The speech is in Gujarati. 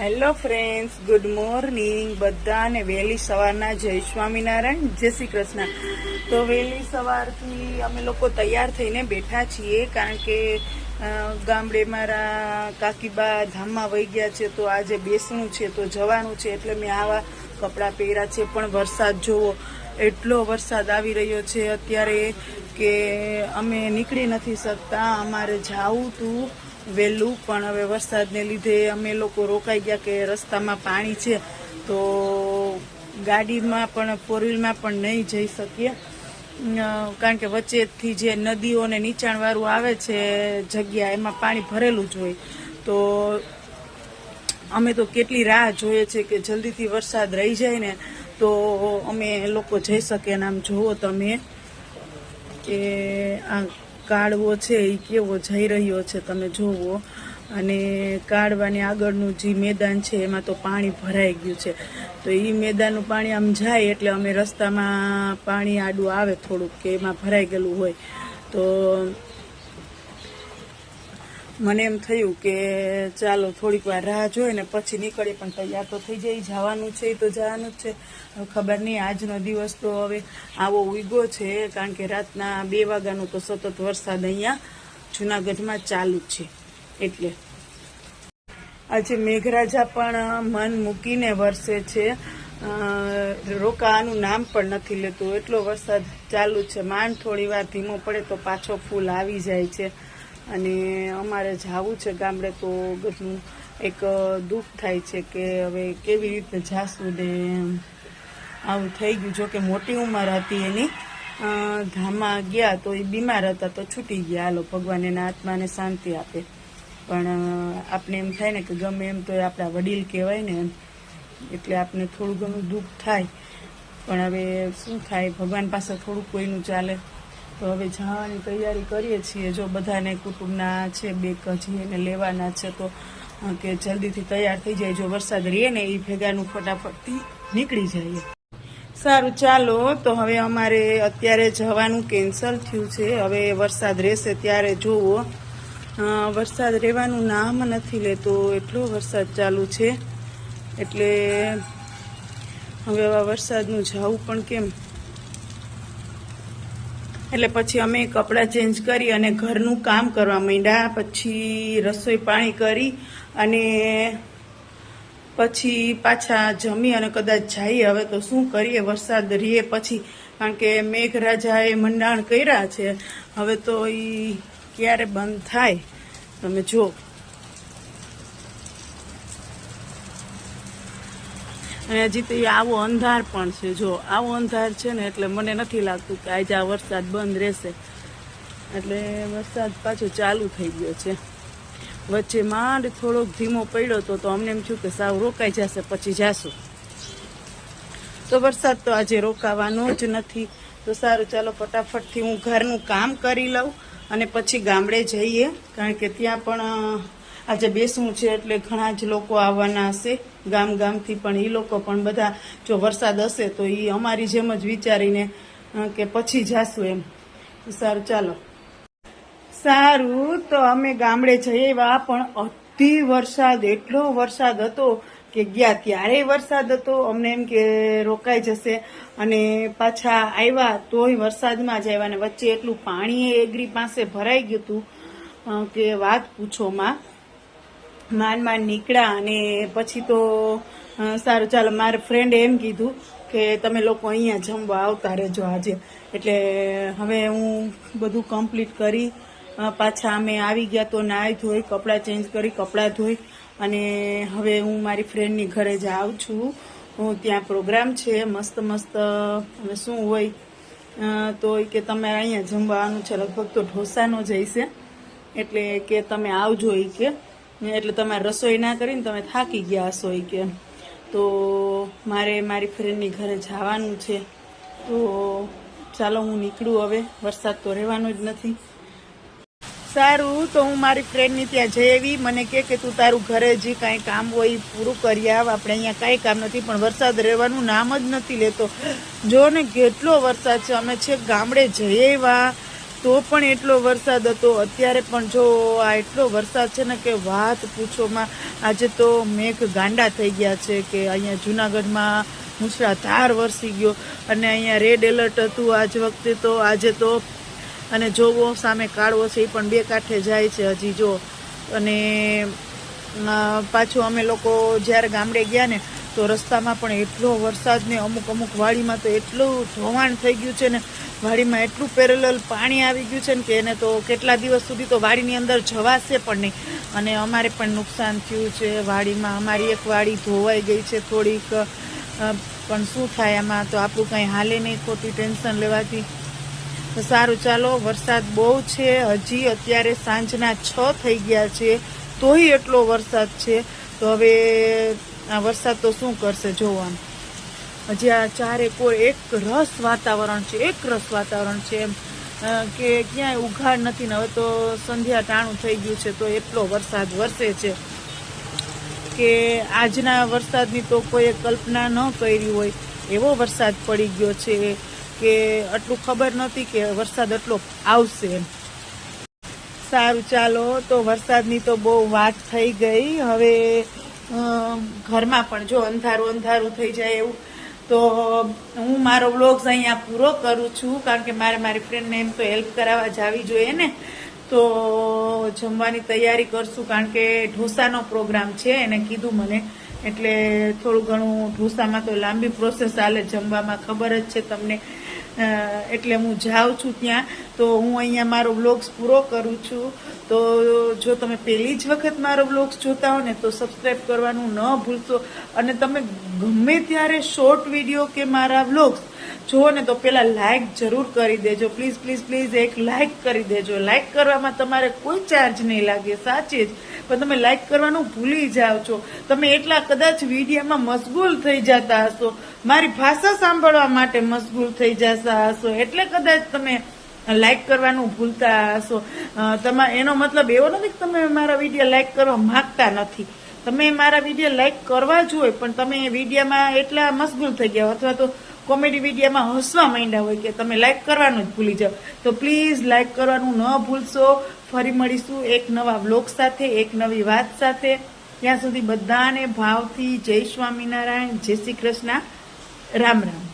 હેલો ફ્રેન્ડ્સ ગુડ મોર્નિંગ બધાને વહેલી સવારના જય સ્વામિનારાયણ. જય શ્રી કૃષ્ણ. તો વહેલી સવારથી અમે લોકો તૈયાર થઈને બેઠા છીએ કારણ કે ગામડે મારા કાકીબા ધામમાં વહી ગયા છે, તો આજે બેસવું છે, તો જવાનું છે, એટલે મેં આવા કપડાં પહેર્યા છે. પણ વરસાદ જોવો, એટલો વરસાદ આવી રહ્યો છે અત્યારે કે અમે નીકળી નથી શકતા. અમારે જાવું તું. વહેલું, પણ હવે વરસાદને લીધે અમે લોકો રોકાઈ ગયા કે રસ્તામાં પાણી છે, તો ગાડીમાં પણ ફોર વ્હીલમાં પણ નહીં જઈ શકીએ. કારણ કે વચ્ચેથી જે નદીઓ અને નીચાણવાળું આવે છે જગ્યા, એમાં પાણી ભરેલું જ હોય. તો અમે તો કેટલી રાહ જોઈએ છે કે જલ્દીથી વરસાદ રહી જાય ને, તો અમે લોકો જઈ શકીએ અને આમ જુઓ તમે. કે આ કાળવો છે એ કેવો જઈ રહ્યો છે તમે જુઓ અને કાઢવાની આગળનું જે મેદાન છે, એમાં તો પાણી ભરાઈ ગયું છે. તો એ મેદાનનું પાણી આમ જાય એટલે અમે રસ્તામાં પાણી આડું આવે થોડુંક કે એમાં ભરાઈ ગયેલું હોય. તો મને એમ થયું કે ચાલો, થોડીક વાર રાહ જોઈએ ને પછી નીકળીએ, પણ તૈયાર તો થઈ જાય જવાનું છે એ તો જવાનું જ છે. ખબર નહીં, આજનો દિવસ તો હવે આવો ઉગ્યો છે, કારણ કે રાતના બે વાગ્યાનો તો સતત વરસાદ અહીંયા જુનાગઢમાં ચાલુ જ છે. એટલે આજે મેઘરાજા પણ મન મૂકીને વરસે છે. રોકાવાનું નામ પણ નથી લેતું. એટલો વરસાદ ચાલુ છે. માંડ થોડી વાર ધીમો પડે તો પાછો ફૂલ આવી જાય છે. અને અમારે જવું છે ગામડે તો બધું એક દુઃખ થાય છે કે હવે કેવી રીતે જાશું ને આવું થઈ ગયું. જો કે મોટી ઉંમર હતી એની. ધામમાં ગયા તો એ બીમાર હતા તો છૂટી ગયા. હાલો, ભગવાન એના આત્માને શાંતિ આપે. પણ આપણે એમ થાય ને કે ગમે એમ તો એ આપણા વડીલ કહેવાય ને એટલે આપણે થોડું ઘણું દુઃખ થાય. પણ હવે શું થાય? ભગવાન પાસે થોડું કોઈનું ચાલે. તો હવે જવાની તૈયારી કરીએ છીએ. જો બધાને કુટુંબના છે, બે કજી એને લેવાના છે, તો કે જલ્દીથી તૈયાર થઈ જાય. જો વરસાદ રહે ને એ ભેગાનું ફટાફટથી નીકળી જઈએ સારું, ચાલો. તો હવે અમારે અત્યારે જવાનું કેન્સલ થયું છે. હવે વરસાદ રહેશે ત્યારે જોવો વરસાદ રહેવાનું નામ નથી લેતો. એટલો વરસાદ ચાલુ છે. એટલે હવે આવા વરસાદનું જવું પણ કેમ? એટલે પછી અમે કપડાં ચેન્જ કરી અને ઘરનું કામ કરવા માંડ્યા. પછી રસોઈ પાણી કરી અને પછી પાછા જમી અને કદાચ જઈએ. હવે તો શું કરીએ? વરસાદ રીએ પછી. કારણ કે મેઘરાજાએ મંડાણ કર્યા છે. હવે તો એ ક્યારે બંધ થાય? તમે જો અને હજી તો આવો અંધાર પણ છે. જો આવો અંધાર છે ને એટલે મને નથી લાગતું કે આજે આ વરસાદ બંધ રહેશે. એટલે વરસાદ પાછો ચાલુ થઈ ગયો છે. વચ્ચે માંડ થોડોક ધીમો પડ્યો તો તો અમને એમ થયું કે સાવ રોકાઈ જશે, પછી જાશું. તો વરસાદ તો આજે રોકાવાનો જ નથી. તો સારું, ચાલો ફટાફટથી હું ઘરનું કામ કરી લઉં અને પછી ગામડે જઈએ. કારણ કે ત્યાં પણ આજે બેસવું છે એટલે ઘણા જ લોકો આવવાના હશે. ગામ ગામથી પણ એ લોકો પણ બધા જો વરસાદ હશે તો એ અમારી જેમ જ વિચારીને કે પછી જાશું એમ. સારું, ચાલો. સારું, તો અમે ગામડે જઈ એવા, પણ અતિ વરસાદ, એટલો વરસાદ હતો કે ગયા ત્યારે વરસાદ હતો. અમને એમ કે રોકાઈ જશે. અને પાછા આવ્યા તોય વરસાદમાં જ આવ્યા. અને વચ્ચે એટલું પાણી એગ્રી પાસે ભરાઈ ગયું હતું. કે વાત પૂછોમાં માંડ માંડ નીકળ્યા અને પછી તો સારું ચાલો, મારા ફ્રેન્ડે એમ કીધું કે તમે લોકો અહીંયા જમવા આવતા રહેજો આજે. એટલે હવે હું બધું કમ્પ્લીટ કરી પાછા અમે આવી ગયા તો નાહી ધોઈ, કપડાં ચેન્જ કરી, કપડાં ધોઈ અને હવે હું મારી ફ્રેન્ડની ઘરે જ આવું છું. હું ત્યાં પ્રોગ્રામ છે, મસ્ત મસ્ત હવે શું હોય તો કે તમે અહીંયા જમવાનું છે, લગભગ તો ઢોસાનો જ હશે. એટલે કે તમે આવજો એ કે. એટલે તમારે રસોઈ ના કરીને તમે થાકી ગયા હશો ઈ કે. તો મારે મારી ફ્રેન્ડની ઘરે જવાનું છે. તો ચાલો હું નીકળું હવે. વરસાદ તો રહેવાનો જ નથી. સારું, તો હું મારી ફ્રેન્ડની ત્યાં જઈ મને કે કે તું તારું ઘરે જે કાંઈ કામ હોય પૂરું કરી આવ. આપણે અહીંયા કાંઈ કામ નથી, પણ વરસાદ રહેવાનું નામ જ નથી લેતો. જો ને કેટલો વરસાદ છે. અમે છે ગામડે જઈ આવ્યા. તો પણ એટલો વરસાદ હતો. અત્યારે પણ જો આ એટલો વરસાદ છે ને કે વાત પૂછોમાં, આજે તો મેઘ ગાંડા થઈ ગયા છે કે અહીંયા જુનાગઢમાં મુસળાધાર વરસી ગયો અને અહીંયા રેડ એલર્ટ હતું આજ વખતે તો, આજે તો. અને જોવો, સામે કાળવો છે, એ પણ બે કાંઠે જાય છે હજી જો. અને પાછું અમે લોકો જ્યારે ગામડે ગયા ને, તો રસ્તામાં પણ એટલો વરસાદ ને અમુક અમુક વાડીમાં તો એટલું ધોવાણ થઈ ગયું છે ને વાડીમાં એટલું પેરેલલ પાણી આવી ગયું છે ને કે એને તો કેટલા દિવસ સુધી તો વાડીની અંદર જવાશે પણ નહીં. અને અમારે પણ નુકસાન થયું છે વાડીમાં. અમારી એક વાડી ધોવાઈ ગઈ છે થોડીક. પણ શું થાય એમાં તો આપણું કંઈ હાલે નહીં, ખોટી ટેન્શન લેવાથી. તો સારું, ચાલો, વરસાદ બહુ છે. હજી અત્યારે સાંજના છ થઈ ગયા છે. તોય એટલો વરસાદ છે. તો હવે આ વરસાદ તો શું કરશે? જોવાનું. હજી આ ચારે કોઈ એક રસ વાતાવરણ છે, એક રસ વાતાવરણ છે એમ. કે ક્યાંય ઉઘાડ નથી ને હવે તો સંધ્યા ટાણું થઈ ગયું છે તો એટલો વરસાદ વરસે છે કે આજના વરસાદની તો કોઈએ કલ્પના ન કરી હોય એવો વરસાદ પડી ગયો છે કે આટલું ખબર નહોતી કે વરસાદ એટલો આવશે એમ. સારું, ચાલો તો વરસાદની તો બહુ વાત થઈ ગઈ. હવે ઘરમાં પણ જો અંધારું અંધારું થઈ જાય એવું તો હું મારો વ્લોગ્સ અહીંયા પૂરો કરું છું, કારણ કે મારે મારી ફ્રેન્ડને એમ તો હેલ્પ કરાવવા જાવી જોઈએ ને. તો જમવાની તૈયારી કરશું, કારણ કે ઢોસાનો પ્રોગ્રામ છે, એને કીધું મને. એટલે થોડું ઘણું ઢોસામાં તો લાંબી પ્રોસેસ ચાલે, જમવામાં ખબર જ છે તમને. એટલે હું જાઉં છું ત્યાં. તો હું અહીંયા મારો વ્લોગ્સ પૂરો કરું છું. તો જો તમે પહેલી જ વખત મારો વ્લોગ્સ જોતા હો ને, તો સબસ્ક્રાઈબ કરવાનું ન ભૂલશો. અને તમે ગમે ત્યારે શોર્ટ વીડિયો કે મારા વ્લોગ્સ જુઓ ને તો પેલા લાઈક જરૂર કરી દેજો. પ્લીઝ પ્લીઝ પ્લીઝ એક લાઈક કરી દેજો. લાઈક કરવામાં તમારે કોઈ ચાર્જ નહીં લાગે. સાચી જ. પણ તમે લાઈક કરવાનું ભૂલી જાઓ છો. તમે એટલા કદાચ વિડીયામાં મશગુલ થઈ જતા હશો. મારી ભાષા સાંભળવા માટે મશગુલ થઈ જતા હશો. એટલે કદાચ તમે લાઈક કરવાનું ભૂલતા હશો. તમા, એનો મતલબ એવો નથી કે તમે મારા વીડિયો લાઈક કરવા માંગતા નથી. તમે મારા વીડિયો લાઈક કરવા જોઈએ પણ તમે વિડીયામાં એટલા મશગુલ થઈ ગયા અથવા તો કોમેડી વિડીયામાં હસવા માંડ્યા હોય કે તમે લાઈક કરવાનું જ ભૂલી જાઓ. તો પ્લીઝ લાઈક કરવાનું ન ભૂલશો. ફરી મળીશું એક નવા બ્લોગ સાથે, એક નવી વાત સાથે. ત્યાં સુધી બધાને ભાવથી જય સ્વામિનારાયણ, જય શ્રી કૃષ્ણ. રામ રામ.